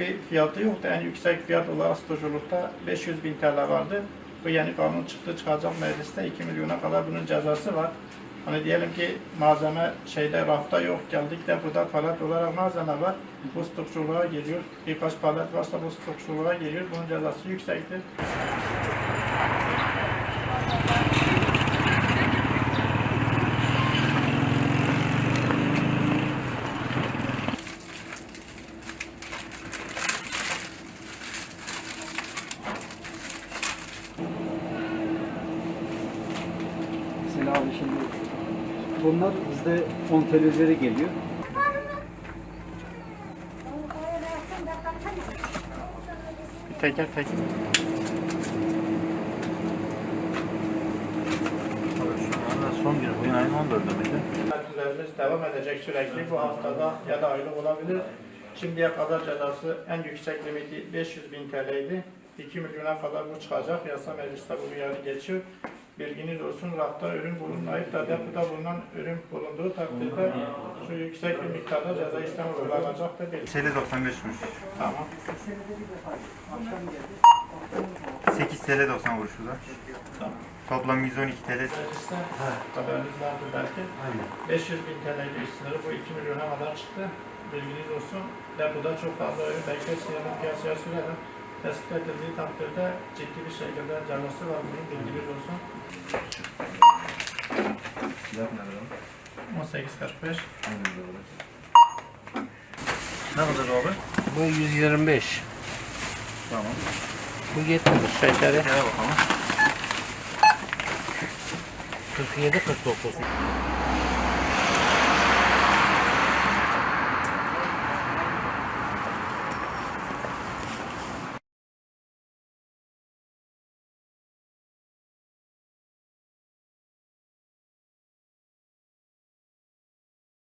Bir fiyatı yoktu. En yüksek fiyat olarak stajolukta 500 bin TL vardı. Bu yeni kanun çıktı çıkacak mecliste 2 milyona kadar bunun cezası var. Hani diyelim ki malzeme şeyde rafta yok geldik de burada palet olarak malzeme var. Bu stokçuluğa geliyor. Birkaç palet varsa bu stokçuluğa geliyor. Bunun cezası yüksektir. Bunlar bizde 10 TL üzeri geliyor. Teker teker. Son bir bugün ayın 14'ü müydü? Partilerimiz devam edecek sürekli bu haftada ya da aylık olabilir. Şimdiye kadar cezası en yüksek limiti 500 bin TL'ydi. 2 milyona kadar bu çıkacak. Yasa mecliste bu uyarı geçiyor. Bilginiz olsun rafta ürün bulunmayıp da depoda bulunan ürün bulunduğu takdirde şu yüksek bir miktarda ceza işlemi uygulanacaktır. Bil- TL 95'miş. Tamam. 8 TL 90 kuruşu da. Tamam. Toplam 112 TL. Haberiniz vardır belki. 500 bin TL'ydi üst sınırı. Bu 2 milyona kadar çıktı. Bilginiz olsun. Depoda çok fazla ürün bekletiyorum. Piyasaya sürelim. Tespit edildiği takdirde ciddi bir şekilde cezası var. Bunun bilginiz olsun. 18.45 Ne kadar abi? Bu 125. Tamam. Bu 70 şekeri. Gel bakalım. 47 49.